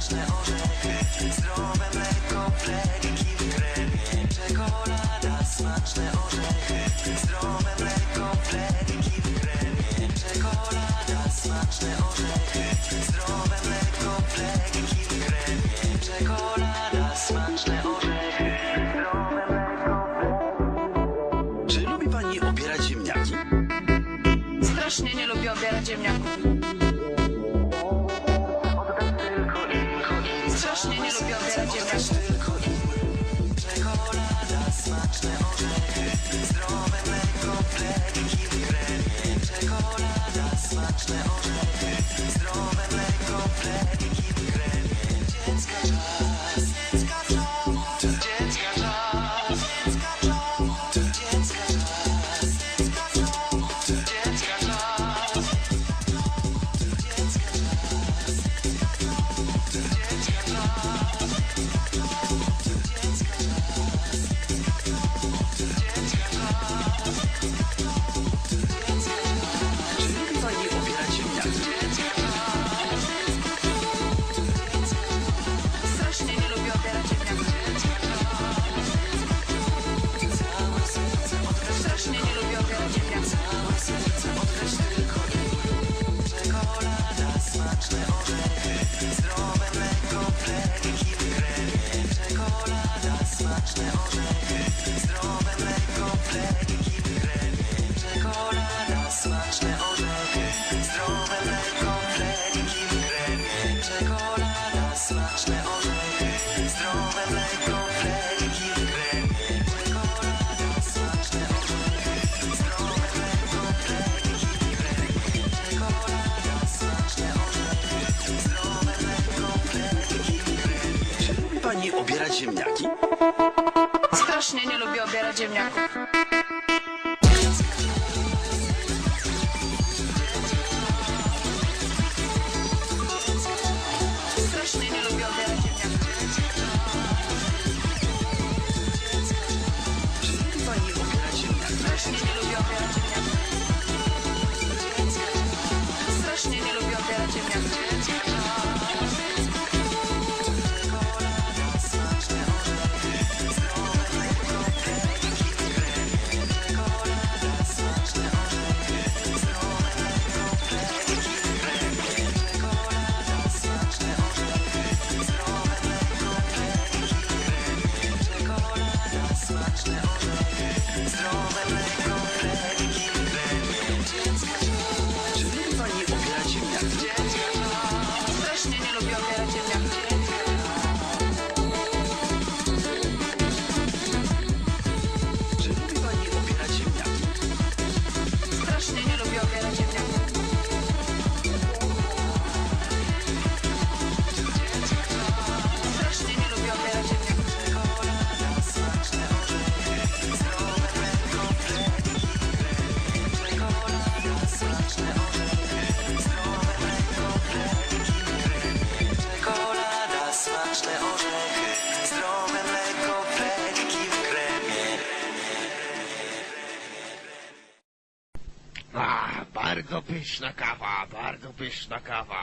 smaczne orzechy, zdrowe mleko, fleriki w kremie, czekolada, smaczne orzechy, zdrowe mleko, fleriki w kremie, czekolada, smaczne orzechy, zdrowe mleko, fleriki w kremie, czekolada, smaczne orzechy, zdrowe mleko, Czy lubi pani obierać ziemniaki? Strasznie nie lubię obierać ziemniaków. Czekolada, smaczne orzechy, zdrowe mleko, w kremie, czekolada, smaczne orzechy, zdrowe mleko, fleriki w kremie, dziecka czas, dziecka czas, dziecka Czekolada, smaczne orzechy, zdrowe mleko, fleriki pani obierać ziemniaki? Strasznie nie lubię obierać ziemniaków. Bardzo pyszna kawa, bardzo pyszna kawa.